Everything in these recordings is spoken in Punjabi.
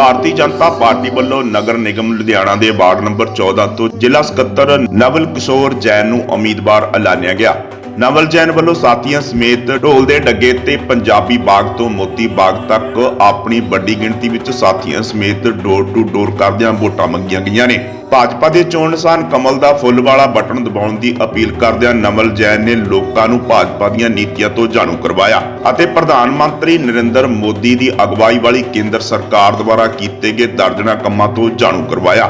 ਭਾਰਤੀ ਜਨਤਾ ਪਾਰਟੀ ਵੱਲੋਂ ਨਗਰ ਨਿਗਮ ਲੁਧਿਆਣਾ ਦੇ ਵਾਰਡ ਨੰਬਰ 14 ਤੋਂ ਜ਼ਿਲ੍ਹਾ ਸਕੱਤਰ ਨਵਲ ਕਿਸ਼ੋਰ ਜੈਨ ਨੂੰ ਉਮੀਦਵਾਰ ਐਲਾਨਿਆ ਗਿਆ। ਨਵਲ ਜੈਨ ਵੱਲੋਂ ਸਾਥੀਆਂ ਸਮੇਤ ਢੋਲ ਦੇ ਡੱਗੇ ਤੇ ਪੰਜਾਬੀ ਬਾਗ ਤੋਂ ਮੋਤੀ ਬਾਗ ਤੱਕ ਆਪਣੀ ਵੱਡੀ ਗਿਣਤੀ ਵਿੱਚ ਸਾਥੀਆਂ ਸਮੇਤ ਡੋਰ ਟੂ ਡੋਰ ਕਰਦਿਆਂ ਵੋਟਾਂ ਮੰਗੀਆਂ ਗਈਆਂ ਨੇ। ਭਾਜਪਾ ਦੇ ਚੋਣ ਨਿਸ਼ਾਨ ਕਮਲ ਦਾ ਫੁੱਲ ਵਾਲਾ ਬਟਨ ਦਬਾਉਣ ਦੀ ਅਪੀਲ ਕਰਦਿਆਂ ਨਵਲ ਜੈਨ ਨੇ ਲੋਕਾਂ ਨੂੰ ਭਾਜਪਾ ਦੀਆਂ ਨੀਤੀਆਂ ਤੋਂ ਜਾਣੂ ਕਰਵਾਇਆ ਅਤੇ ਪ੍ਰਧਾਨ ਮੰਤਰੀ ਨਰਿੰਦਰ ਮੋਦੀ ਦੀ ਅਗਵਾਈ ਵਾਲੀ ਕੇਂਦਰ ਸਰਕਾਰ ਦੁਆਰਾ ਕੀਤੇ ਗਏ ਦਰਜਨਾ ਕੰਮਾਂ ਤੋਂ ਜਾਣੂ ਕਰਵਾਇਆ।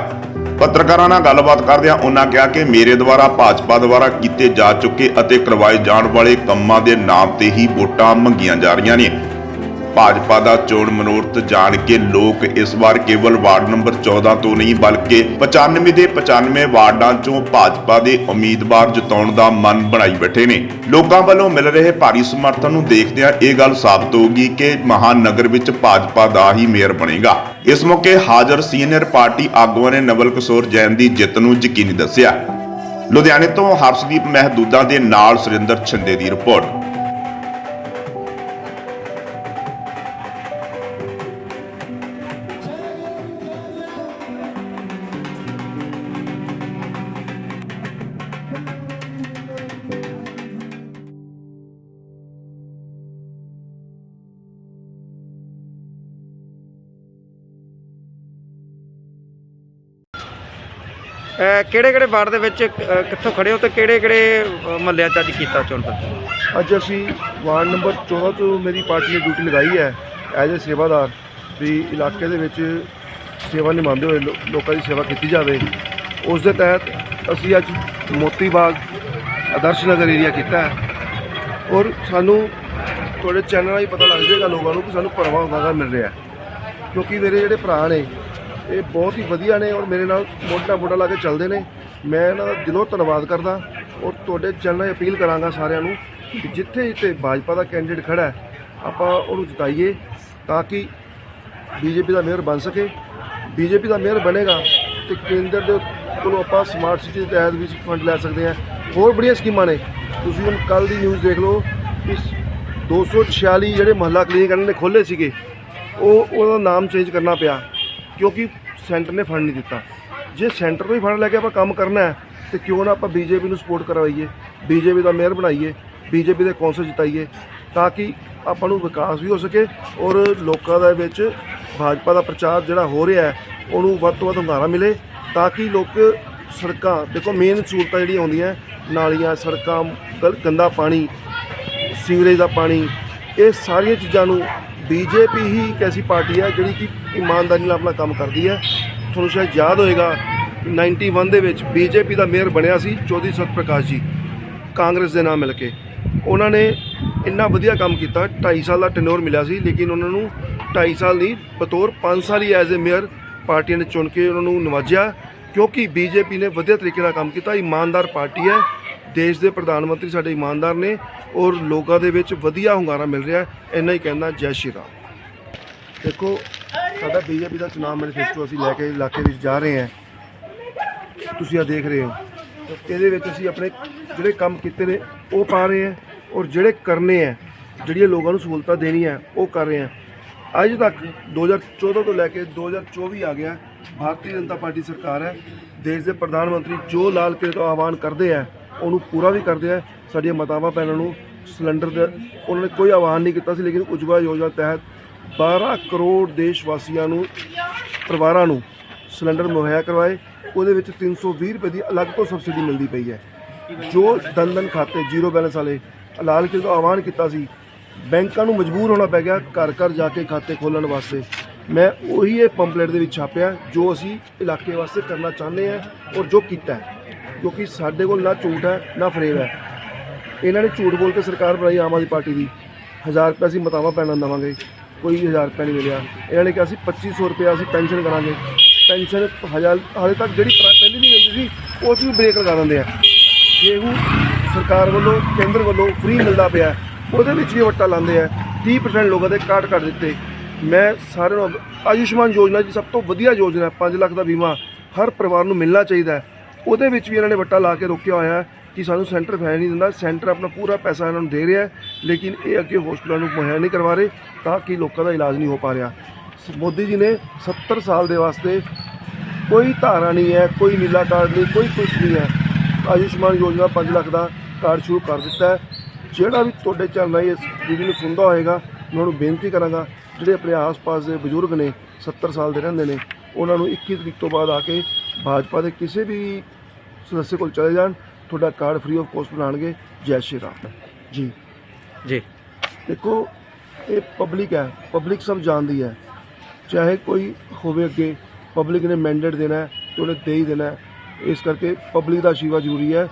ਪੱਤਰਕਾਰਾਂ ਨਾਲ ਗੱਲਬਾਤ ਕਰਦਿਆਂ ਉਹਨਾਂ ਕਿਹਾ ਕਿ ਮੇਰੇ ਦੁਆਰਾ ਭਾਜਪਾ ਦੁਆਰਾ ਕੀਤੇ ਜਾ ਚੁੱਕੇ ਅਤੇ ਕਰਵਾਏ ਜਾਣ ਵਾਲੇ ਕੰਮਾਂ ਦੇ ਨਾਮ ਤੇ ਹੀ ਵੋਟਾਂ ਮੰਗੀਆਂ ਜਾ ਰਹੀਆਂ ਨੇ। ਭਾਜਪਾ ਦਾ ਚੋਣ ਮਨੋਰਥ ਜਾਣ ਕੇ ਲੋਕ ਇਸ ਵਾਰ ਕੇਵਲ ਵਾਰਡ ਨੰਬਰ 14 ਤੋਂ ਨਹੀਂ, ਬਲਕਿ 95 ਦੇ 95 ਵਾਰਡਾਂ ਚੋਂ ਭਾਜਪਾ ਦੇ ਉਮੀਦਵਾਰ ਜਿਤਾਉਣ ਦਾ ਮਨ ਬਣਾਈ ਬੈਠੇ ਨੇ। ਲੋਕਾਂ ਵੱਲੋਂ ਮਿਲ ਰਹੇ ਭਾਰੀ ਸਮਰਥਨ ਨੂੰ ਦੇਖਦਿਆਂ ਇਹ ਗੱਲ ਸਾਬਤ ਹੋਊਗੀ ਕਿ ਮਹਾਨਗਰ ਵਿੱਚ ਭਾਜਪਾ ਦਾ ਹੀ ਮੇਅਰ ਬਣੇਗਾ। ਇਸ ਮੌਕੇ ਹਾਜ਼ਰ ਸੀਨੀਅਰ ਪਾਰਟੀ ਆਗੂਆਂ ਨੇ ਨਵਲ ਕਿਸ਼ੋਰ ਜੈਨ ਦੀ ਜਿੱਤ ਨੂੰ ਯਕੀਨੀ ਦੱਸਿਆ। ਲੁਧਿਆਣੇ ਤੋਂ ਹਰਸ਼ਦੀਪ ਮਹਿਦੂਦਾ ਦੇ ਨਾਲ ਸੁਰਿੰਦਰ ਛਿੰਦੇ ਦੀ ਰਿਪੋਰਟ। ਕਿਹੜੇ ਕਿਹੜੇ ਵਾਰਡ ਦੇ ਵਿੱਚ ਅਹ, ਕਿੱਥੋਂ ਖੜੇ ਹੋ ਤੇ ਕਿਹੜੇ ਕਿਹੜੇ ਮਹੱਲਿਆਂ ਚ ਅੱਜ ਕੀਤਾ ਚੋਣ ਪ੍ਰਚਾਰ? ਅੱਜ ਅਸੀਂ ਵਾਰਡ ਨੰਬਰ 14 ਤੋਂ ਮੇਰੀ ਪਾਰਟੀ ਨੇ ਡਿਊਟੀ ਲਗਾਈ ਹੈ ਐਜ਼ ਅ ਸੇਵਾਦਾਰ ਵੀ ਇਲਾਕੇ ਦੇ ਵਿੱਚ ਸੇਵਾ ਨਿਭਾਉਂਦੇ ਹੋਏ ਲੋ- ਲੋਕਾਂ ਦੀ ਸੇਵਾ ਕੀਤੀ ਜਾਵੇ। ਉਸ ਦੇ ਤਹਿਤ ਅਸੀਂ ਅੱਜ ਮੋਤੀ ਬਾਗ ਆਦਰਸ਼ ਨਗਰ ਏਰੀਆ ਕੀਤਾ ਹੈ। ਔਰ ਸਾਨੂੰ ਤੁਹਾਡੇ ਚੈਨਲ ਰਾਹੀਂ ਪਤਾ ਲੱਗ ਜਾਏਗਾ ਲੋਕਾਂ ਨੂੰ ਕਿ ਸਾਨੂੰ ਭਰਵਾਂ ਵਾਗਾ ਮਿਲ ਰਿਹਾ ਹੈ। ਕਿਉਂਕਿ ਮੇਰੇ ਜਿਹੜੇ ਭਰਾ ਨੇ ਇਹ ਬਹੁਤ ਹੀ ਵਧੀਆ ਨੇ ਔਰ ਮੇਰੇ ਨਾਲ ਮੋਢਾ ਮੋਢਾ ਲਾ ਕੇ ਚੱਲਦੇ ਨੇ। ਮੈਂ ਇਹਨਾਂ ਦਾ ਦਿਲੋਂ ਧੰਨਵਾਦ ਕਰਦਾ ਔਰ ਤੁਹਾਡੇ ਚੈਨਲ ਰਾਹੀਂ ਅਪੀਲ ਕਰਾਂਗਾ ਸਾਰਿਆਂ ਨੂੰ ਕਿ ਜਿੱਥੇ ਜਿੱਥੇ ਭਾਜਪਾ ਦਾ ਕੈਂਡੀਡੇਟ ਖੜਾ ਹੈ, ਆਪਾਂ ਉਹਨੂੰ ਜਿਤਾਈਏ ਤਾਂ ਕਿ ਬੀਜੇਪੀ ਦਾ ਮੇਅਰ ਬਣ ਸਕੇ। ਬੀਜੇਪੀ ਦਾ ਮੇਅਰ ਬਣੇਗਾ ਤੇ ਕੇਂਦਰ ਦੇ ਕੋਲੋਂ ਆਪਾਂ ਸਮਾਰਟ ਸਿਟੀ ਦੇ ਤਹਿਤ ਵੀ ਫੰਡ ਲੈ ਸਕਦੇ ਹਾਂ। ਹੋਰ ਬੜੀਆਂ ਸਕੀਮਾਂ ਨੇ। ਤੁਸੀਂ ਹੁਣ ਕੱਲ ਦੀ ਨਿਊਜ਼ ਦੇਖ ਲਓ ਕਿ 246 ਜਿਹੜੇ ਮਹੱਲਾ ਕਲੀਨਿਕ ਇਹਨਾਂ ਨੇ ਖੋਲ੍ਹੇ ਸੀਗੇ, ਉਹ ਉਹਦਾ ਨਾਮ ਚੇਂਜ ਕਰਨਾ ਪਿਆ। ਕਿਉਂਕਿ ਸੈਂਟਰ ਨੇ ਫੰਡ ਨਹੀਂ ਦਿੱਤਾ। ਜੇ ਸੈਂਟਰ ਤੋਂ ਹੀ ਫੰਡ ਲੈ ਕੇ ਆਪਾਂ ਕੰਮ ਕਰਨਾ ਹੈ, ਤੇ ਕਿਉਂ ਨਾ ਆਪਾਂ ਬੀਜੇਪੀ ਨੂੰ ਸਪੋਰਟ ਕਰਵਾਈਏ, ਬੀਜੇਪੀ ਦਾ ਮੇਅਰ ਬਣਾਈਏ, ਬੀਜੇਪੀ ਦੇ ਕੌਂਸਲ ਜਿਤਾਈਏ, ਤਾਂ ਕਿ ਆਪਾਂ ਨੂੰ ਵਿਕਾਸ ਵੀ ਹੋ ਸਕੇ ਔਰ ਲੋਕਾਂ ਦੇ ਵਿੱਚ ਭਾਜਪਾ ਦਾ ਪ੍ਰਚਾਰ ਜਿਹੜਾ ਹੋ ਰਿਹਾ ਹੈ, ਉਹਨੂੰ ਵੱਧ ਤੋਂ ਵੱਧ ਹੁੰਗਾਰਾ ਮਿਲੇ, ਤਾਂ ਕਿ ਲੋਕ ਸੜਕਾਂ, ਦੇਖੋ ਮੇਨ ਸਹੂਲਤਾਂ ਜਿਹੜੀਆਂ ਆਉਂਦੀਆਂ ਨਾਲੀਆਂ, ਸੜਕਾਂ ਗਲ- ਗੰਦਾ ਪਾਣੀ ਸੀਵਰੇਜ ਦਾ ਪਾਣੀ, ਇਹ ਸਾਰੀਆਂ ਚੀਜ਼ਾਂ ਨੂੰ ਬੀਜੇਪੀ ਹੀ ਇੱਕ ਐਸੀ ਪਾਰਟੀ ਹੈ ਜਿਹੜੀ ਕਿ ਇਮਾਨਦਾਰੀ ਨਾਲ ਆਪਣਾ ਕੰਮ ਕਰਦੀ ਹੈ ਤੁਹਾਨੂੰ ਸ਼ਾਇਦ ਯਾਦ ਹੋਏਗਾ ਕਿ 91 ਦੇ ਵਿੱਚ ਬੀਜੇਪੀ ਦਾ ਮੇਅਰ ਬਣਿਆ ਸੀ ਚੌਧਰੀ ਸਤ ਪ੍ਰਕਾਸ਼ ਜੀ, ਕਾਂਗਰਸ ਦੇ ਨਾਲ ਮਿਲ ਕੇ। ਉਹਨਾਂ ਨੇ ਇੰਨਾ ਵਧੀਆ ਕੰਮ ਕੀਤਾ 2.5 ਸਾਲ ਦਾ ਟੈਨੋਰ ਮਿਲਿਆ ਸੀ, ਲੇਕਿਨ ਉਹਨਾਂ ਨੂੰ 2.5 ਸਾਲ ਨਹੀਂ, ਬਤੌਰ 5 ਸਾਲ ਹੀ ਐਜ਼ ਅ ਮੇਅਰ ਪਾਰਟੀਆਂ ਨੇ ਚੁਣ ਕੇ ਉਹਨਾਂ ਨੂੰ ਨਵਾਜਿਆ, ਕਿਉਂਕਿ ਬੀਜੇਪੀ ਨੇ ਵਧੀਆ ਤਰੀਕੇ ਨਾਲ ਕੰਮ ਕੀਤਾ, ਇਮਾਨਦਾਰ ਪਾਰਟੀ ਹੈ। ਦੇਸ਼ ਦੇ ਪ੍ਰਧਾਨ ਮੰਤਰੀ ਸਾਡੇ ਇਮਾਨਦਾਰ ਨੇ ਔਰ ਲੋਕਾਂ ਦੇ ਵਿੱਚ ਵਧੀਆ ਹੁੰਗਾਰਾ ਮਿਲ ਰਿਹਾ ਇੰਨਾ ਹੀ ਕਹਿੰਦਾ ਜੈ ਸ਼੍ਰੀ ਰਾਮ। ਦੇਖੋ, ਸਾਡਾ ਬੀਜੇਪੀ ਦਾ ਚੁਣਾਵ ਮੈਨੀਫੈਸਟੋ ਅਸੀਂ ਲੈ ਕੇ ਇਲਾਕੇ ਵਿੱਚ ਜਾ ਰਹੇ ਹਾਂ। ਤੁਸੀਂ ਆ ਦੇਖ ਰਹੇ ਹੋ। ਇਹਦੇ ਵਿੱਚ ਅਸੀਂ ਆਪਣੇ ਜਿਹੜੇ ਕੰਮ ਕੀਤੇ ਨੇ, ਉਹ ਪਾ ਰਹੇ ਹਾਂ ਔਰ ਜਿਹੜੇ ਕਰਨੇ ਆ ਜਿਹੜੀਆਂ ਲੋਕਾਂ ਨੂੰ ਸਹੂਲਤਾਂ ਦੇਣੀਆਂ, ਉਹ ਕਰ ਰਹੇ ਹਾਂ। ਅੱਜ ਤੱਕ 2014 ਤੋਂ ਲੈ ਕੇ 2024 ਆ ਗਿਆ, ਭਾਰਤੀ ਜਨਤਾ ਪਾਰਟੀ ਸਰਕਾਰ ਹੈ। ਦੇਸ਼ ਦੇ ਪ੍ਰਧਾਨ ਮੰਤਰੀ ਜੋ ਲਾਲ ਕਿਲੇ ਤੋਂ ਆਹਵਾਨ ਕਰਦੇ ਆ ਉਹਨੂੰ ਪੂਰਾ ਵੀ ਕਰਦੇ ਆ। ਸਾਡੀਆਂ ਮਾਤਾਵਾਂ ਭੈਣਾਂ ਨੂੰ ਸਿਲੰਡਰ ਦਾ ਉਹਨਾਂ ਨੇ ਕੋਈ ਆਹਵਾਨ ਨਹੀਂ ਕੀਤਾ ਸੀ, ਲੇਕਿਨ ਉਜਵਾ ਯੋਜਨਾ ਤਹਿਤ 12 ਕਰੋੜ ਦੇਸ਼ ਵਾਸੀਆਂ ਨੂੰ, ਪਰਿਵਾਰਾਂ ਨੂੰ ਸਿਲੰਡਰ ਮੁਹੱਈਆ ਕਰਵਾਏ। ਉਹਦੇ ਵਿੱਚ 320 ਰੁਪਏ ਦੀ ਅਲੱਗ ਤੋਂ ਸਬਸਿਡੀ ਮਿਲਦੀ ਪਈ ਹੈ। ਜੋ ਦੰਦਨ ਖਾਤੇ ਜ਼ੀਰੋ ਬੈਲੈਂਸ ਵਾਲੇ ਲਾਲ ਕਿਲ੍ਹੇ ਤੋਂ ਆਹਵਾਨ ਕੀਤਾ ਸੀ, ਬੈਂਕਾਂ ਨੂੰ ਮਜਬੂਰ ਹੋਣਾ ਪੈ ਗਿਆ ਘਰ ਘਰ ਜਾ ਕੇ ਖਾਤੇ ਖੋਲਣ ਵਾਸਤੇ। ਮੈਂ ਉਹੀ ਇਹ ਪੰਪਲੇਟ ਦੇ ਵਿੱਚ ਛਾਪਿਆ, ਜੋ ਅਸੀਂ ਇਲਾਕੇ ਵਾਸਤੇ ਕਰਨਾ ਚਾਹੁੰਦੇ ਹਾਂ ਔਰ ਜੋ ਕੀਤਾ ਹੈ। ਕਿਉਂਕਿ ਸਾਡੇ ਕੋਲ ਨਾ ਝੂਠ ਹੈ, ਨਾ ਫਰੇਬ ਹੈ। ਇਹਨਾਂ ਨੇ ਝੂਠ ਬੋਲ ਕੇ ਸਰਕਾਰ ਬਣਾਈ ਆਮ ਆਦਮੀ ਪਾਰਟੀ ਦੀ। 1000 ਰੁਪਏ ਅਸੀਂ ਮਤਾਵਾ ਪੈਣਾ ਦੇਵਾਂਗੇ, ਕੋਈ 1000 ਰੁਪਏ ਨਹੀਂ ਮਿਲਿਆ। ਇਹਨਾਂ ਨੇ ਕਿਹਾ ਅਸੀਂ 2500 ਰੁਪਏ ਅਸੀਂ ਪੈਨਸ਼ਨ ਕਰਾਂਗੇ। ਪੈਨਸ਼ਨ ਹਜ਼ਾਰ ਹਾਲੇ ਤੱਕ ਜਿਹੜੀ ਪਹਿਲੀ ਨਹੀਂ ਮਿਲਦੀ ਸੀ, ਉਹ 'ਚ ਵੀ ਬ੍ਰੇਕ ਲਗਾ ਦਿੰਦੇ ਆ ਗੇਹੂੰ ਸਰਕਾਰ ਵੱਲੋਂ, ਕੇਂਦਰ ਵੱਲੋਂ ਫ੍ਰੀ ਮਿਲਦਾ ਪਿਆ ਉਹਦੇ ਵਿੱਚ ਵੀ ਵੱਟਾ ਲਾਉਂਦੇ ਆ। 30% ਲੋਕਾਂ ਦੇ ਕਾਟ ਕੱਟ ਦਿੱਤੇ। ਮੈਂ ਸਾਰਿਆਂ ਨੂੰ ਆਯੁਸ਼ਮਾਨ ਯੋਜਨਾ ਜੀ ਸਭ ਤੋਂ ਵਧੀਆ ਯੋਜਨਾ ਹੈ 5 ਲੱਖ ਦਾ ਬੀਮਾ। ਹਰ ਪਰਿਵਾਰ ਨੂੰ ਮਿਲਣਾ ਚਾਹੀਦਾ ਹੈ। ਉਹਦੇ ਵਿੱਚ ਵੀ ਇਹਨਾਂ ਨੇ ਵੱਟਾ ਲਾ ਕੇ ਰੋਕਿਆ ਹੋਇਆ ਕਿ ਸਾਨੂੰ ਸੈਂਟਰ ਫੈ ਨਹੀਂ ਦਿੰਦਾ, ਸੈਂਟਰ ਆਪਣਾ ਪੂਰਾ ਪੈਸਾ ਇਹਨਾਂ ਨੂੰ ਦੇ ਰਿਹਾ ਲੇਕਿਨ ਇਹ ਅੱਗੇ ਹਸਪਤਾਲਾਂ ਨੂੰ ਮੁਹੱਈਆ ਨਹੀਂ ਕਰਵਾ ਰਹੇ ਤਾਂ ਕਿ ਲੋਕਾਂ ਦਾ ਇਲਾਜ ਨਹੀਂ ਹੋ ਪਾ ਰਿਹਾ। ਮੋਦੀ ਜੀ ਨੇ 70 ਸਾਲ ਦੇ ਵਾਸਤੇ ਕੋਈ ਧਾਰਾ ਨਹੀਂ ਹੈ, ਕੋਈ ਨੀਲਾ ਕਾਰਡ ਨਹੀਂ, ਕੋਈ ਕੁਝ ਨਹੀਂ ਹੈ। ਆਯੁਸ਼ਮਾਨ ਯੋਜਨਾ 5 ਲੱਖ ਦਾ ਕਾਰਡ ਸ਼ੁਰੂ ਕਰ ਦਿੱਤਾ ਜਿਹੜਾ ਵੀ ਤੁਹਾਡੇ ਚੱਲ ਰਹੀ ਇਸ ਵੀਡੀਓ ਨੂੰ ਸੁਣਦਾ ਹੋਏਗਾ ਉਹਨਾਂ ਨੂੰ ਬੇਨਤੀ ਕਰਾਂਗਾ, ਜਿਹੜੇ ਆਪਣੇ ਆਸ-ਪਾਸ ਦੇ ਬਜ਼ੁਰਗ ਨੇ 70 ਸਾਲ ਦੇ ਰਹਿੰਦੇ ਨੇ, ਉਹਨਾਂ ਨੂੰ 21 ਤਰੀਕ ਤੋਂ ਬਾਅਦ ਆ ਕੇ ਭਾਜਪਾ ਦੇ ਕਿਸੇ ਵੀ ਸਦੱਸਿਆ ਕੋਲ ਚਲੇ ਜਾਣ ਤੁਹਾਡਾ ਕਾਰਡ ਫ੍ਰੀ ਆਫ ਕੋਸਟ ਬਣਾਉਣਗੇ। ਜੈ ਸ਼੍ਰੀ ਰਾਮ। ਜੀ। ਜੀ। ਦੇਖੋ ਇਹ ਪਬਲਿਕ ਹੈ। ਪਬਲਿਕ ਸਭ ਜਾਣਦੀ ਹੈ। ਚਾਹੇ ਕੋਈ ਹੋਵੇ ਅੱਗੇ ਪਬਲਿਕ ਨੇ ਮੈਂਡੇਟ ਦੇਣਾ ਹੈ ਤੇ ਉਹਨੇ ਦੇ ਹੀ ਦੇਣਾ ਹੈ। ਇਸ ਕਰਕੇ ਪਬਲਿਕ ਦਾ ਆਸ਼ੀਰਵਾਦ ਜ਼ਰੂਰੀ ਹੈ।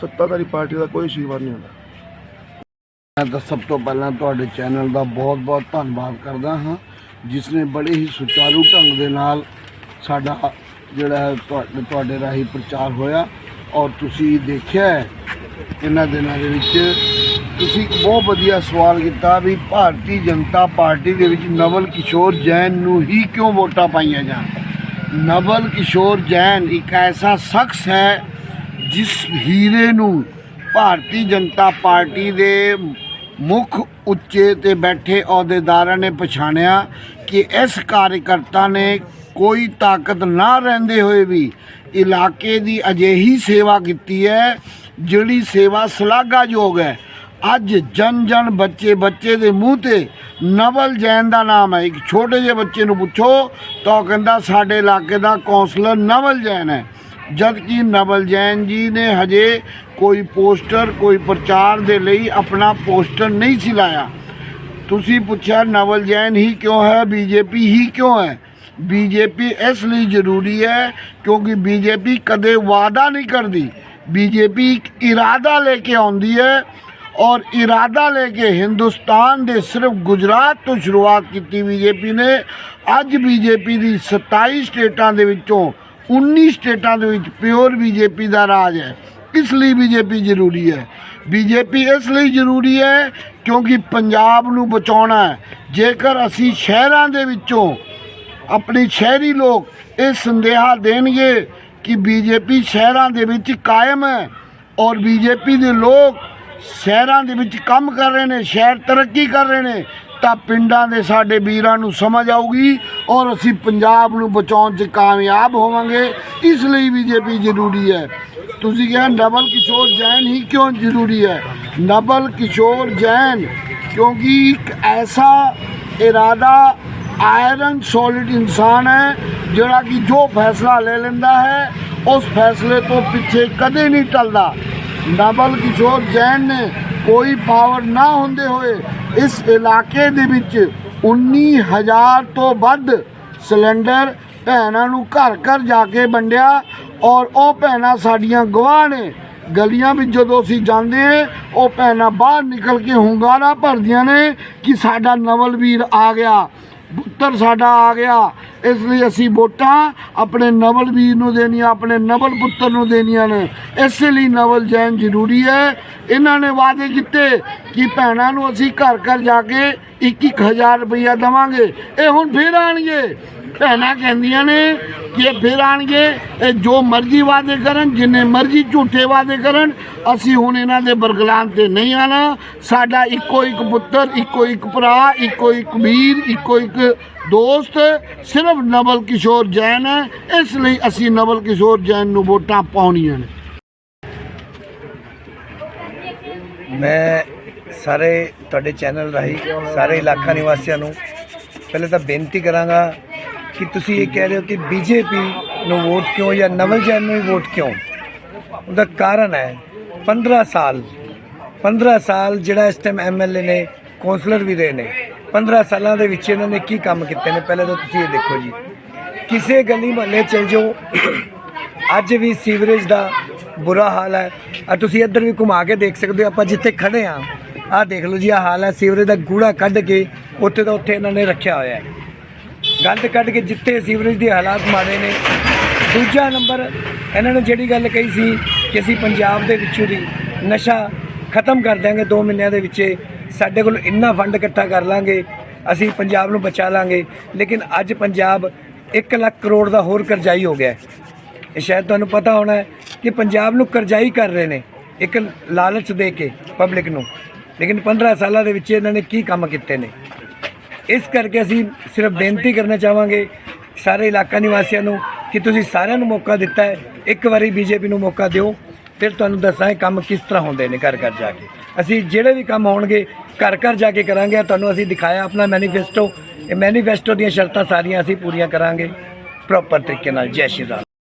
ਸੱਤਾਧਾਰੀ ਪਾਰਟੀ ਦਾ ਕੋਈ ਆਸ਼ੀਰਵਾਦ ਨਹੀਂ ਹੁੰਦਾ। ਮੈਂ ਤਾਂ ਸਭ ਤੋਂ ਪਹਿਲਾਂ ਤੁਹਾਡੇ ਚੈਨਲ ਦਾ ਬਹੁਤ-ਬਹੁਤ ਧੰਨਵਾਦ ਕਰਦਾ ਹਾਂ ਜਿਸ ਨੇ ਬੜੇ ਹੀ ਸੁਚਾਰੂ ਢੰਗ ਦੇ ਨਾਲ ਸਾਡਾ ਜਿਹੜਾ ਹੈ ਤੁਹਾਡੇ ਰਾਹੀਂ ਪ੍ਰਚਾਰ ਹੋਇਆ ਔਰ ਤੁਸੀਂ ਦੇਖਿਆ ਇਹਨਾਂ ਦਿਨਾਂ ਦੇ ਵਿੱਚ ਤੁਸੀਂ ਇੱਕ ਬਹੁਤ ਵਧੀਆ ਸਵਾਲ ਕੀਤਾ ਵੀ ਭਾਰਤੀ ਜਨਤਾ ਪਾਰਟੀ ਦੇ ਵਿੱਚ ਨਵਲ ਕਿਸ਼ੋਰ ਜੈਨ ਨੂੰ ਹੀ ਕਿਉਂ ਵੋਟਾਂ ਪਾਈਆਂ ਜਾਣ? ਨਵਲ ਕਿਸ਼ੋਰ ਜੈਨ ਇੱਕ ਐਸਾ ਸ਼ਖਸ ਹੈ ਜਿਸ ਹੀਰੇ ਨੂੰ ਭਾਰਤੀ ਜਨਤਾ ਪਾਰਟੀ ਦੇ ਮੁੱਖ ਉੱਚੇ ਤੇ ਬੈਠੇ ਅਹੁਦੇਦਾਰਾਂ ਨੇ ਪਛਾਣਿਆ ਕਿ ਇਸ ਕਾਰਜਕਰਤਾ ਨੇ ਕੋਈ ਤਾਕਤ ਨਾ ਰਹਿੰਦੇ ਹੋਏ ਵੀ ਇਲਾਕੇ ਦੀ ਅਜਿਹੀ ਸੇਵਾ ਕੀਤੀ ਹੈ, ਜਿਹੜੀ ਸੇਵਾ ਸ਼ਲਾਘਾਯੋਗ ਹੈ। ਅੱਜ ਜਨ ਜਨ ਬੱਚੇ ਬੱਚੇ ਦੇ ਮੂੰਹ ਤੇ ਨਵਲ ਜੈਨ ਦਾ ਨਾਮ ਹੈ। ਇੱਕ ਛੋਟੇ ਜਿਹੇ ਬੱਚੇ ਨੂੰ ਪੁੱਛੋ, ਤਾਂ ਉਹ ਕਹਿੰਦਾ, ਸਾਡੇ ਇਲਾਕੇ ਦਾ ਕੌਂਸਲਰ ਨਵਲ ਜੈਨ ਹੈ। ਜਦ ਕਿ ਨਵਲ ਜੈਨ ਜੀ ਨੇ ਹਜੇ ਕੋਈ ਪੋਸਟਰ, ਕੋਈ ਪ੍ਰਚਾਰ ਦੇ ਲਈ ਆਪਣਾ ਪੋਸਟਰ ਨਹੀਂ ਸੀ ਲਾਇਆ। ਤੁਸੀਂ ਪੁੱਛਿਆ, ਨਵਲ ਜੈਨ ਹੀ ਕਿਉਂ ਹੈ, ਬੀਜੇਪੀ ਹੀ ਕਿਉਂ ਹੈ? ਬੀਜੇਪੀ ਇਸ ਲਈ ਜ਼ਰੂਰੀ ਹੈ ਕਿਉਂਕਿ ਬੀਜੇਪੀ ਕਦੇ ਵਾਅਦਾ ਨਹੀਂ ਕਰਦੀ। ਬੀਜੇਪੀ ਇੱਕ ਇਰਾਦਾ ਲੈ ਕੇ ਆਉਂਦੀ ਹੈ ਔਰ ਇਰਾਦਾ ਲੈ ਕੇ ਹਿੰਦੁਸਤਾਨ ਦੇ ਸਿਰਫ ਗੁਜਰਾਤ ਤੋਂ ਸ਼ੁਰੂਆਤ ਕੀਤੀ ਬੀਜੇਪੀ ਨੇ। ਅੱਜ ਬੀਜੇਪੀ ਦੀ 27 ਸਟੇਟਾਂ ਦੇ ਵਿੱਚੋਂ 19 ਸਟੇਟਾਂ ਦੇ ਵਿੱਚ ਪਿਓਰ ਬੀਜੇਪੀ ਦਾ ਰਾਜ ਹੈ। ਇਸ ਲਈ ਬੀਜੇਪੀ ਜ਼ਰੂਰੀ ਹੈ। ਬੀਜੇਪੀ ਇਸ ਲਈ ਜ਼ਰੂਰੀ ਹੈ ਕਿਉਂਕਿ ਪੰਜਾਬ ਨੂੰ ਬਚਾਉਣਾ ਹੈ। ਜੇਕਰ ਅਸੀਂ ਸ਼ਹਿਰਾਂ ਦੇ ਵਿੱਚੋਂ ਆਪਣੇ ਸ਼ਹਿਰੀ ਲੋਕ ਇਹ ਸੰਦੇਹਾ ਦੇਣਗੇ ਕਿ ਬੀਜੇਪੀ ਸ਼ਹਿਰਾਂ ਦੇ ਵਿੱਚ ਕਾਇਮ ਹੈ ਔਰ ਬੀਜੇਪੀ ਦੇ ਲੋਕ ਸ਼ਹਿਰਾਂ ਦੇ ਵਿੱਚ ਕੰਮ ਕਰ ਰਹੇ ਨੇ, ਸ਼ਹਿਰ ਤਰੱਕੀ ਕਰ ਰਹੇ ਨੇ, ਤਾਂ ਪਿੰਡਾਂ ਦੇ ਸਾਡੇ ਵੀਰਾਂ ਨੂੰ ਸਮਝ ਆਊਗੀ ਔਰ ਅਸੀਂ ਪੰਜਾਬ ਨੂੰ ਬਚਾਉਣ 'ਚ ਕਾਮਯਾਬ ਹੋਵਾਂਗੇ। ਇਸ ਲਈ ਬੀਜੇਪੀ ਜ਼ਰੂਰੀ ਹੈ। ਤੁਸੀਂ ਕਿਹਾ ਨਵਲ ਕਿਸ਼ੋਰ ਜੈਨ ਹੀ ਕਿਉਂ ਜ਼ਰੂਰੀ ਹੈ? ਨਵਲ ਕਿਸ਼ੋਰ ਜੈਨ ਕਿਉਂਕਿ ਇੱਕ ਐਸਾ ਇਰਾਦਾ ਆਇਰਨ ਸੋਲਿਡ ਇਨਸਾਨ ਹੈ, ਜਿਹੜਾ ਕਿ ਜੋ ਫੈਸਲਾ ਲੈ ਲੈਂਦਾ ਹੈ, ਉਸ ਫੈਸਲੇ ਤੋਂ ਪਿੱਛੇ ਕਦੇ ਨਹੀਂ ਟਲਦਾ। ਨਵਲ ਕਿਸ਼ੋਰ ਜੈਨ ਨੇ ਕੋਈ ਪਾਵਰ ਨਾ ਹੁੰਦੇ ਹੋਏ ਇਸ ਇਲਾਕੇ ਦੇ ਵਿੱਚ 19000 ਤੋਂ ਵੱਧ ਸਿਲੰਡਰ ਭੈਣਾਂ ਨੂੰ ਘਰ ਘਰ ਜਾ ਕੇ ਵੰਡਿਆ ਔਰ ਉਹ ਭੈਣਾਂ ਸਾਡੀਆਂ ਗਵਾਹ ਨੇ। ਗਲੀਆਂ ਵਿੱਚ ਜਦੋਂ ਅਸੀਂ ਜਾਂਦੇ ਹਾਂ, ਉਹ ਭੈਣਾਂ ਬਾਹਰ ਨਿਕਲ ਕੇ ਹੁੰਗਾਰਾ ਭਰਦੀਆਂ ਨੇ ਕਿ ਸਾਡਾ ਨਵਲ ਵੀਰ ਆ ਗਿਆ। ਪੁੱਤਰ ਸਾਡਾ ਆ ਗਿਆ। ਇਸ ਲਈ ਅਸੀਂ ਵੋਟਾਂ ਆਪਣੇ ਨਵਲ ਵੀਰ ਨੂੰ ਦੇਣੀਆਂ, ਆਪਣੇ ਨਵਲ ਪੁੱਤਰ ਨੂੰ ਦੇਣੀਆਂ ਨੇ। ਇਸ ਲਈ ਨਵਲ ਜੈਨ ਜ਼ਰੂਰੀ ਹੈ। ਇਹਨਾਂ ਨੇ ਵਾਅਦੇ ਕੀਤੇ ਕਿ ਭੈਣਾਂ ਨੂੰ ਅਸੀਂ ਘਰ ਘਰ ਜਾ ਕੇ 2-1000 ਰੁਪਈਆ ਦੇਵਾਂਗੇ। ਇਹ ਹੁਣ ਫੇਰ ਆਣਗੇ। ਭੈਣਾਂ ਕਹਿੰਦੀਆਂ ਨੇ ਕਿ ਇਹ ਫਿਰ ਆਣਗੇ, ਇਹ ਜੋ ਮਰਜ਼ੀ ਵਾਅਦੇ ਕਰਨ, ਜਿੰਨੇ ਮਰਜ਼ੀ ਝੂਠੇ ਵਾਅਦੇ ਕਰਨ, ਅਸੀਂ ਹੁਣ ਇਹਨਾਂ ਦੇ ਬਰਗਲਾਨ ਤੇ ਨਹੀਂ ਆਣਾ ਸਾਡਾ ਇੱਕੋ ਇੱਕ ਪੁੱਤਰ, ਇੱਕੋ ਇੱਕ ਭਰਾ, ਇੱਕੋ ਇੱਕ ਵੀਰ, ਇੱਕੋ ਇੱਕ ਦੋਸਤ, ਸਿਰਫ ਨਵਲ ਕਿਸ਼ੋਰ ਜੈਨ ਹੈ। ਇਸ ਲਈ ਅਸੀਂ ਨਵਲ ਕਿਸ਼ੋਰ ਜੈਨ ਨੂੰ ਵੋਟਾਂ ਪਾਉਣੀਆਂ ਨੇ। ਮੈਂ ਸਾਰੇ ਤੁਹਾਡੇ ਚੈਨਲ ਰਾਹੀਂ ਸਾਰੇ ਇਲਾਕਾ ਨਿਵਾਸੀਆਂ ਨੂੰ ਪਹਿਲੇ ਤਾਂ ਬੇਨਤੀ ਕਰਾਂਗਾ ਕਿ ਤੁਸੀਂ ਇਹ ਕਹਿ ਰਹੇ ਹੋ ਕਿ ਬੀਜੇਪੀ ਨੂੰ ਵੋਟ ਕਿਉਂ ਜਾਂ ਨਵਲ ਜੈਨ ਨੂੰ ਵੋਟ ਕਿਉਂ? ਉਹਦਾ ਕਾਰਨ ਹੈ 15 ਸਾਲ 15 ਸਾਲ ਜਿਹੜਾ ਇਸ ਟਾਈਮ ਐਮਐਲਏ ਨੇ ਕੌਂਸਲਰ ਵੀ ਰਹੇ ਨੇ। 15 ਸਾਲਾਂ ਦੇ ਵਿੱਚ ਇਹਨਾਂ ਨੇ ਕੀ ਕੰਮ ਕੀਤੇ ਨੇ? ਪਹਿਲੇ ਤਾਂ ਤੁਸੀਂ ਇਹ ਦੇਖੋ ਜੀ। ਕਿਸੇ ਗਲੀ ਮੁਹੱਲੇ ਚਲ ਜਾਓ, ਅੱਜ ਵੀ ਸੀਵਰੇਜ ਦਾ ਬੁਰਾ ਹਾਲ ਹੈ। ਆ ਤੁਸੀਂ ਇੱਧਰ ਵੀ ਘੁਮਾ ਕੇ ਦੇਖ ਸਕਦੇ ਹੋ, ਆਪਾਂ ਜਿੱਥੇ ਖੜੇ ਆ ਆਹ ਦੇਖ ਲਓ ਜੀ ਆ ਹਾਲ ਹੈ। ਸੀਵਰੇਜ ਦਾ ਕੂੜਾ ਕੱਢ ਕੇ ਉੱਥੇ ਦਾ ਉੱਥੇ ਇਹਨਾਂ ਨੇ ਰੱਖਿਆ ਹੋਇਆ ਹੈ। ਗੰਦ ਕੱਢ ਕੇ ਜਿੱਥੇ ਸੀਵਰੇਜ ਦੇ ਹਾਲਾਤ ਮਾੜੇ ਨੇ। ਦੂਜਾ ਨੰਬਰ, ਇਹਨਾਂ ਨੇ ਜਿਹੜੀ ਗੱਲ ਕਹੀ ਸੀ ਕਿ ਅਸੀਂ ਪੰਜਾਬ ਦੇ ਵਿੱਚੋਂ ਦੀ ਨਸ਼ਾ ਖਤਮ ਕਰ ਦਿਆਂਗੇ 2 ਮਹੀਨਿਆਂ ਦੇ ਵਿੱਚ। ਸਾਡੇ ਕੋਲ ਇੰਨਾ ਫੰਡ ਇਕੱਠਾ ਕਰ ਲਾਂਗੇ, ਅਸੀਂ ਪੰਜਾਬ ਨੂੰ ਬਚਾ ਲਾਂਗੇ। ਲੇਕਿਨ ਅੱਜ ਪੰਜਾਬ 1 ਲੱਖ ਕਰੋੜ ਦਾ ਹੋਰ ਕਰਜ਼ਾਈ ਹੋ ਗਿਆ ਇਹ ਸ਼ਾਇਦ ਤੁਹਾਨੂੰ ਪਤਾ ਹੋਣਾ ਕਿ ਪੰਜਾਬ ਨੂੰ ਕਰਜ਼ਾਈ ਕਰ ਰਹੇ ਨੇ ਇੱਕ ਲਾਲਚ ਦੇ ਕੇ ਪਬਲਿਕ ਨੂੰ। ਲੇਕਿਨ 15 ਸਾਲਾਂ ਦੇ ਵਿੱਚ ਇਹਨਾਂ ਨੇ ਕੀ ਕੰਮ ਕੀਤੇ ਨੇ? ਇਸ ਕਰਕੇ ਅਸੀਂ ਸਿਰਫ ਬੇਨਤੀ ਕਰਨਾ ਚਾਹਾਂਗੇ ਸਾਰੇ ਇਲਾਕਾ ਨਿਵਾਸੀਆਂ ਨੂੰ ਕਿ ਤੁਸੀਂ ਸਾਰਿਆਂ ਨੂੰ ਮੌਕਾ ਦਿੱਤਾ ਹੈ। ਇੱਕ ਵਾਰੀ ਬੀਜੇਪੀ ਨੂੰ ਮੌਕਾ ਦਿਓ ਫਿਰ ਤੁਹਾਨੂੰ ਦੱਸਾਂਗੇ ਕੰਮ ਕਿਸ ਤਰ੍ਹਾਂ ਹੁੰਦੇ ਨੇ ਘਰ ਘਰ ਜਾ ਕੇ। ਅਸੀਂ ਜਿਹੜੇ ਵੀ ਕੰਮ ਹੋਣਗੇ ਘਰ ਘਰ ਜਾ ਕੇ ਕਰਾਂਗੇ ਤੁਹਾਨੂੰ ਅਸੀਂ ਦਿਖਾਇਆ ਆਪਣਾ ਮੈਨੀਫੈਸਟੋ। ਇਹ ਮੈਨੀਫੈਸਟੋ ਦੀਆਂ ਸ਼ਰਤਾਂ ਸਾਰੀਆਂ ਅਸੀਂ ਪੂਰੀਆਂ ਕਰਾਂਗੇ। ਪ੍ਰੋਪਰ ਤਰੀਕੇ ਨਾਲ। ਜੈ ਸ਼੍ਰੀ ਰਾਮ।